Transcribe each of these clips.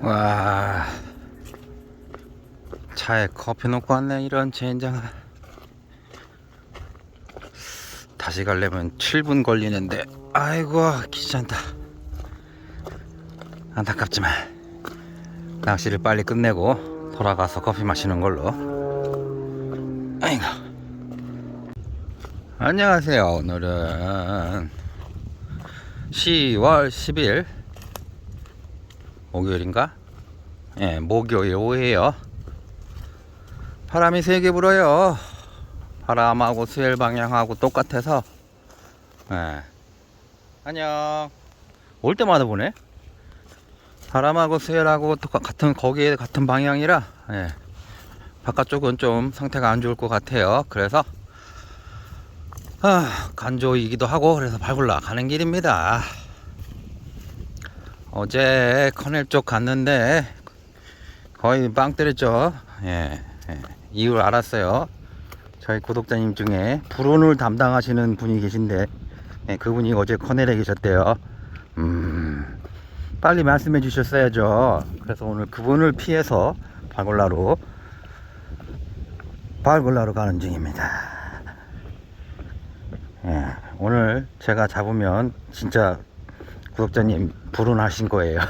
와. 차에 커피 놓고 왔네 이런 젠장. 다시 가려면 7분 걸리는데. 아이고 귀찮다. 안타깝지만 낚시를 빨리 끝내고 돌아가서 커피 마시는 걸로. 아이고. 안녕하세요 오늘은 10월 10일 목요일인가? 예, 목요일 오후에요. 바람이 세게 불어요. 바람하고 수일 방향하고 똑같아서. 예. 안녕. 올 때마다 보네. 바람하고 수일하고 똑같 같은 거기에 같은 방향이라. 예. 바깥쪽은 좀 상태가 안 좋을 것 같아요. 그래서 아, 간조이기도 하고 그래서 발굴라 가는 길입니다. 어제 커넬 쪽 갔는데 거의 빵 때렸죠. 예, 예. 이유를 알았어요. 저희 구독자님 중에 불온을 담당하시는 분이 계신데 예, 그분이 어제 커넬에 계셨대요. 음, 빨리 말씀해 주셨어야죠. 그래서 오늘 그분을 피해서 발골라로 발골라로 가는 중입니다. 예, 오늘 제가 잡으면 진짜 구독자님 불운하신 거예요.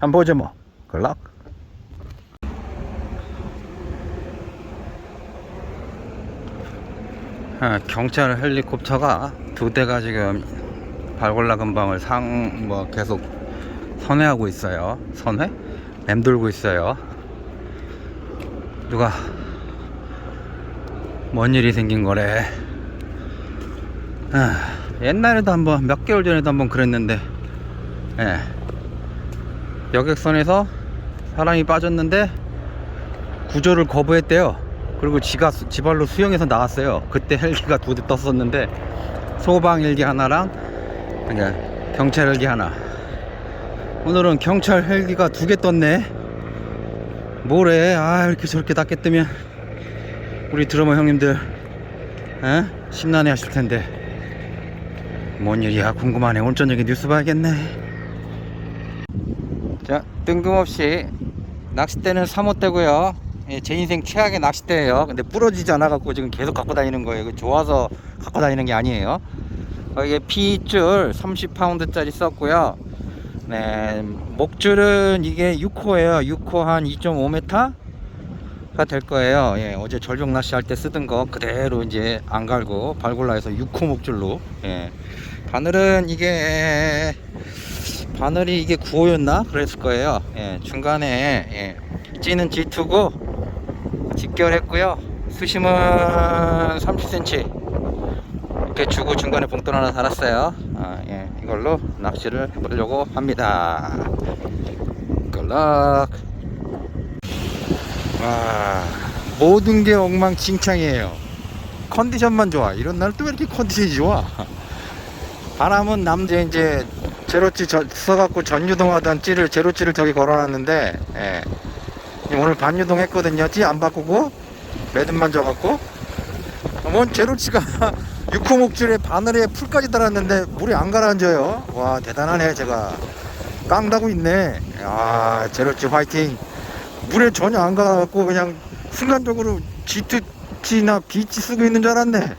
한번 보죠 뭐. 글럭. 아, 경찰 헬리콥터가 두 대가 지금 발골라 근방을 상 뭐 계속 선회하고 있어요. 선회? 맴돌고 있어요. 누가 뭔 일이 생긴 거래. 아, 옛날에도 한번 몇 개월 전에도 한번 그랬는데 예. 여객선에서 사람이 빠졌는데 구조를 거부했대요. 그리고 지가 수- 지발로 수영해서 나왔어요. 그때 헬기가 두 대 떴었는데 소방 헬기 하나랑 그러니까 경찰 헬기 하나. 오늘은 경찰 헬기가 두 개 떴네. 뭐래? 아 이렇게 저렇게 낮게 뜨면 우리 드러머 형님들 에? 심란해 하실 텐데 뭔 일이야? 궁금하네. 오늘 저녁에 뉴스 봐야겠네. 자 뜬금없이 낚싯대는 3호대고요. 예, 제 인생 최악의 낚싯대예요. 근데 부러지지 않아 갖고 지금 계속 갖고 다니는 거예요. 이거 좋아서 갖고 다니는 게 아니에요. 어, 이게 P줄 30파운드짜리 썼고요. 네 목줄은 이게 6호예요. 6호 한 2.5m 가될 거예요. 예, 어제 절벽 낚시 할 때 쓰던 거 그대로 이제 안 갈고 발골라해서 6호 목줄로. 예. 바늘은 이게 바늘이 이게 9호였나 그랬을 거예요. 예, 중간에 예, 찌는 G2고 직결했고요. 수심은 30cm 이렇게 주고 중간에 봉돌 하나 달았어요. 아, 예, 이걸로 낚시를 해보려고 합니다. 꼴락. 와 모든 게 엉망진창이에요 컨디션만 좋아 이런 날 또 왜 이렇게 컨디션이 좋아 바람은 남자 이제 제로찌 저, 써갖고 전유동하던 찌를 제로찌를 저기 걸어놨는데 예. 오늘 반유동 했거든요. 찌 안 바꾸고 매듭만 져갖고. 뭔 제로찌가 6호 목줄에 바늘에 풀까지 달았는데 물이 안 가라앉아요. 와 대단하네 제가. 깡다고 있네. 아 제로찌 화이팅. 물에 전혀 안 가갖고 그냥 순간적으로 G2G나 비치 쓰고 있는 줄 알았네.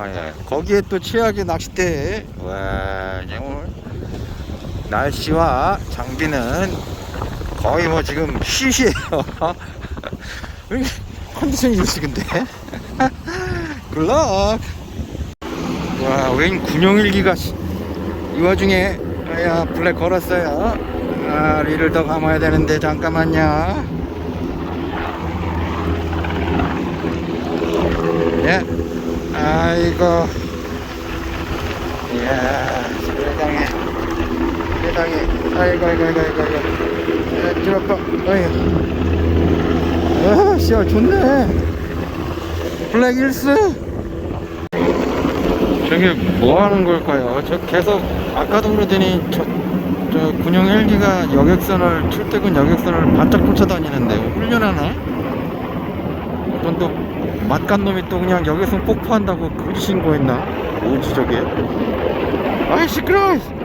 아, 예. 거기에 또 최악의 낚싯대. 와, 오늘 날씨와 장비는 거의 뭐 지금 시시해요. 이렇게 컨디션이 좋지, 근데? 굴럭. 와, 웬 군용일기가 씨. 이 와중에, 야, 블랙 걸었어요. 아, 리를 더 감아야 되는데 잠깐만요. 예. 아이고. 이야, 세상에. 세상에. 아이고, 아이고, 아이고, 아이고, 아이고. 아빠. 아이고. 아, 씨야, 좋네. 블랙 힐스. 저게 뭐 하는 걸까요? 저 계속 아까도 그러더니 저, 저 군용 헬기가 여객선을 출퇴근 여객선을 바짝 쫓아다니는데 훈련하나? 어떤 또 맛간 놈이 또 그냥 여객선 폭파한다고 그지 신고했나? 뭐지 저게? 아이 시끄러!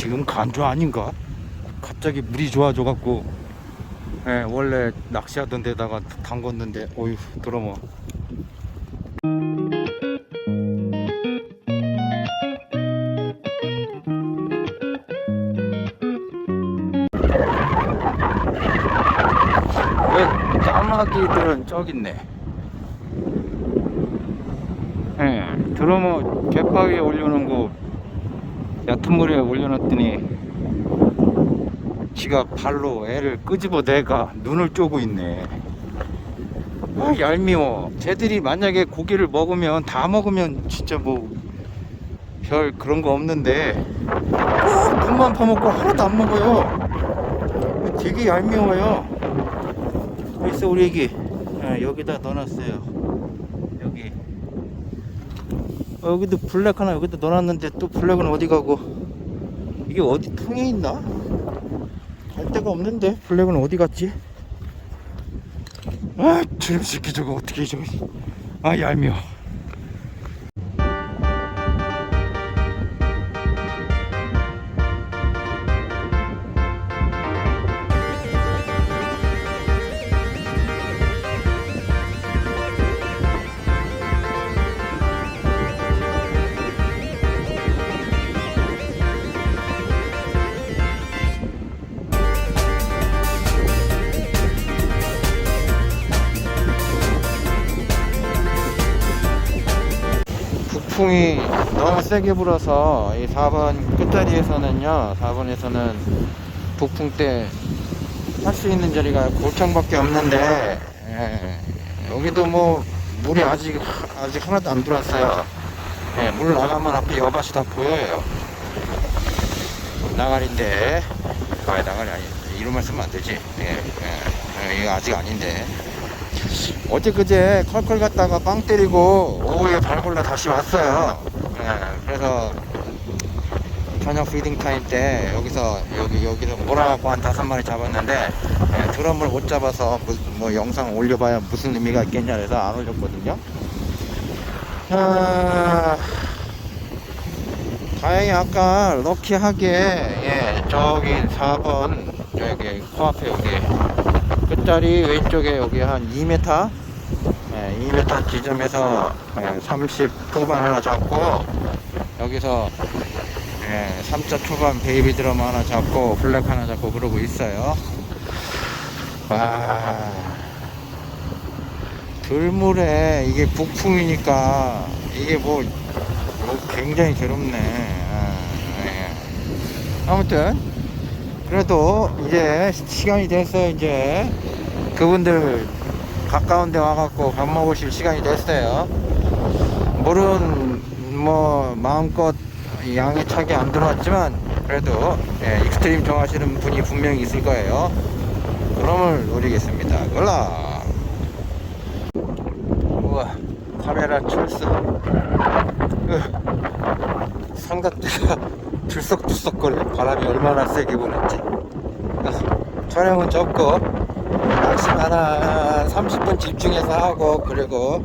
지금 간조 아닌가? 갑자기 물이 좋아져 갖고 예, 원래 낚시하던 데다가 담궜는데 어휴 들어머 왜 까마귀들은 저기 있네. 예, 드러머 갯바위에 올려놓은 거 얕은 물에 올려놨더니 지가 발로 애를 끄집어 내가 눈을 쪼고 있네. 아, 얄미워. 쟤들이 만약에 고기를 먹으면 다 먹으면 진짜 뭐 별 그런 거 없는데 꼭 눈만 퍼먹고 하나도 안 먹어요. 되게 얄미워요. 있어 우리 애기. 아, 여기다 넣어놨어요. 여기. 어, 여기도 블랙 하나 여기다 넣어놨는데 또 블랙은 어디 가고 이게 어디 통에 있나? 갈 데가 없는데 블랙은 어디 갔지? 아 저놈 새끼 저거 어떻게 저거 아 얄미워 북풍이 너무 세게 불어서 이 4번 끝자리에서는요 4번에서는 북풍 때할수 있는 자리가 골창밖에 없는데 예, 여기도 뭐 물이 아직 아직 하나도 안 들어왔어요. 예, 물 나가면 앞에 여밭이 다 보여요. 나가리인데 아 나가리 아니 이름만 쓰면 안 되지. 예, 예, 예, 이거 아직 아닌데 어제 그제 컬컬 갔다가 빵 때리고 오후에 발 골라 다시 왔어요. 예, 그래서 저녁 피딩 타임 때 여기서 여기 여기서 몰아갖고 한 다섯 마리 잡았는데 예, 드럼을 못 잡아서 뭐, 뭐 영상 올려봐야 무슨 의미가 있겠냐 그래서 안 올렸거든요. 아, 다행히 아까 럭키하게 예, 저기 4번 저기 코앞에 여기 끝자리 왼쪽에 여기 한 2m 예, 2m 지점에서 예, 30 초반 하나 잡고 여기서 예, 3자 초반 베이비 드럼 하나 잡고 블랙 하나 잡고 그러고 있어요. 와. 들물에 이게 북풍이니까 이게 뭐, 뭐 굉장히 괴롭네. 아, 예. 아무튼 그래도 이제 시간이 돼서 이제 그분들 가까운 데 와갖고 밥 먹으실 시간이 됐어요. 물은 뭐 마음껏 양에 차게 안 들어왔지만 그래도 예, 익스트림 좋아하시는 분이 분명히 있을 거예요. 그럼을 노리겠습니다. 골라. 우와 카메라 철수. 으, 삼각대가 들썩들썩거려. 바람이 얼마나 세게 부는지. 어, 촬영은 접고 낚시만 한 30분 집중해서 하고 그리고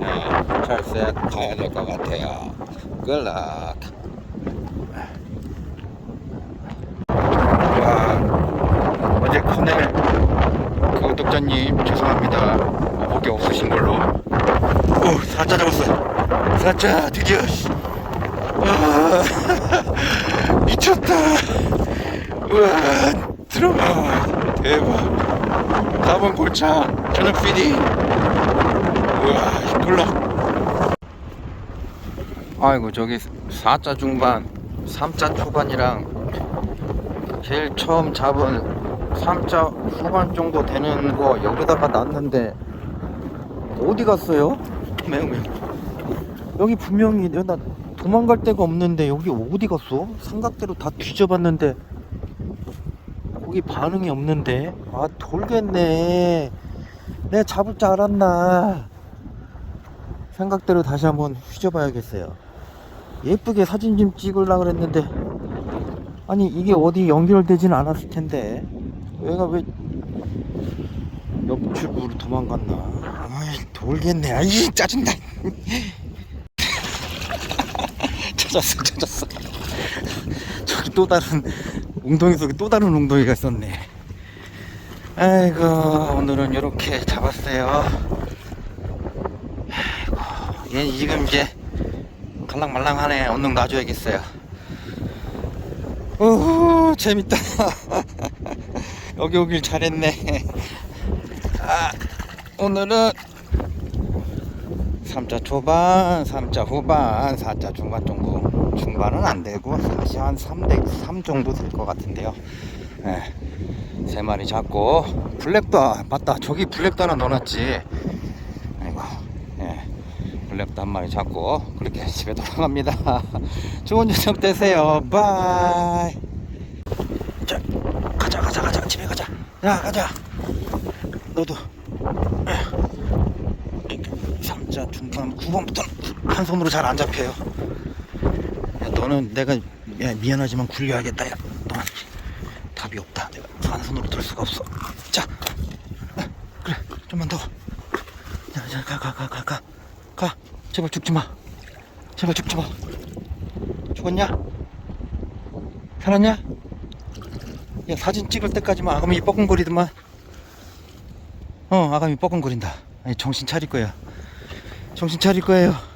예, 철새 가야 될 것 같아요. 글락. 와 어제 커넬 그 구독자님 죄송합니다. 목이 없으신 걸로. 오 사자 잡았어. 사자 드디어. 씨. 와 미쳤다. 우와 들어가 대박. 4번 골차 저녁 피디. 우와 꿀럭. 아이고 저기 4자 중반 3자 초반이랑 제일 처음 잡은 3자 후반 정도 되는 거 여기다가 놨는데 어디 갔어요? 매우 매우 여기 분명히 나 도망갈 데가 없는데 여기 어디 갔어? 삼각대로 다 뒤져봤는데 거기 반응이 없는데? 아 돌겠네. 내가 잡을 줄 알았나? 삼각대로 다시 한번 휘져봐야겠어요. 예쁘게 사진 좀 찍으려고 그랬는데. 아니 이게 어디 연결되지는 않았을 텐데. 얘가 왜 옆집으로 도망갔나? 아이 돌겠네. 아이 짜증나. 찾았어 찾았어. 저기 또 다른 웅덩이 속에 또 다른 웅덩이가 있었네. 아이고 오늘은 이렇게 잡았어요. 아이고 얘 지금 이제 갈랑말랑하네. 얼른 놔줘야겠어요. 오 재밌다. 여기 오길 잘했네. 아 오늘은 3자 초반, 3자 후반, 4자 중반 정도. 중반은 안 되고, 사실 한 3대, 3 정도 될 것 같은데요. 예. 세 마리 잡고, 블랙도, 맞다. 저기 블랙도 하나 넣어놨지. 아이고, 예. 블랙도 한 마리 잡고, 그렇게 집에 돌아갑니다. 좋은 저녁 되세요. 바이. 자, 가자, 가자, 가자. 집에 가자. 야, 가자. 너도. 삼자 중간 9번부터는 한 손으로 잘 안 잡혀요. 야, 너는 내가 야, 미안하지만 굴려야겠다. 야, 너 답이 없다. 내가 한 손으로 들 수가 없어. 자, 아, 그래, 좀만 더. 자, 자, 가, 가, 가, 가, 가, 가. 제발 죽지 마. 제발 죽지 마. 죽었냐? 살았냐? 야, 사진 찍을 때까지만 아가미 뻐근거리더만. 어, 아가미 뻐근거린다. 아니, 정신 차릴 거야. 정신 차릴 거예요.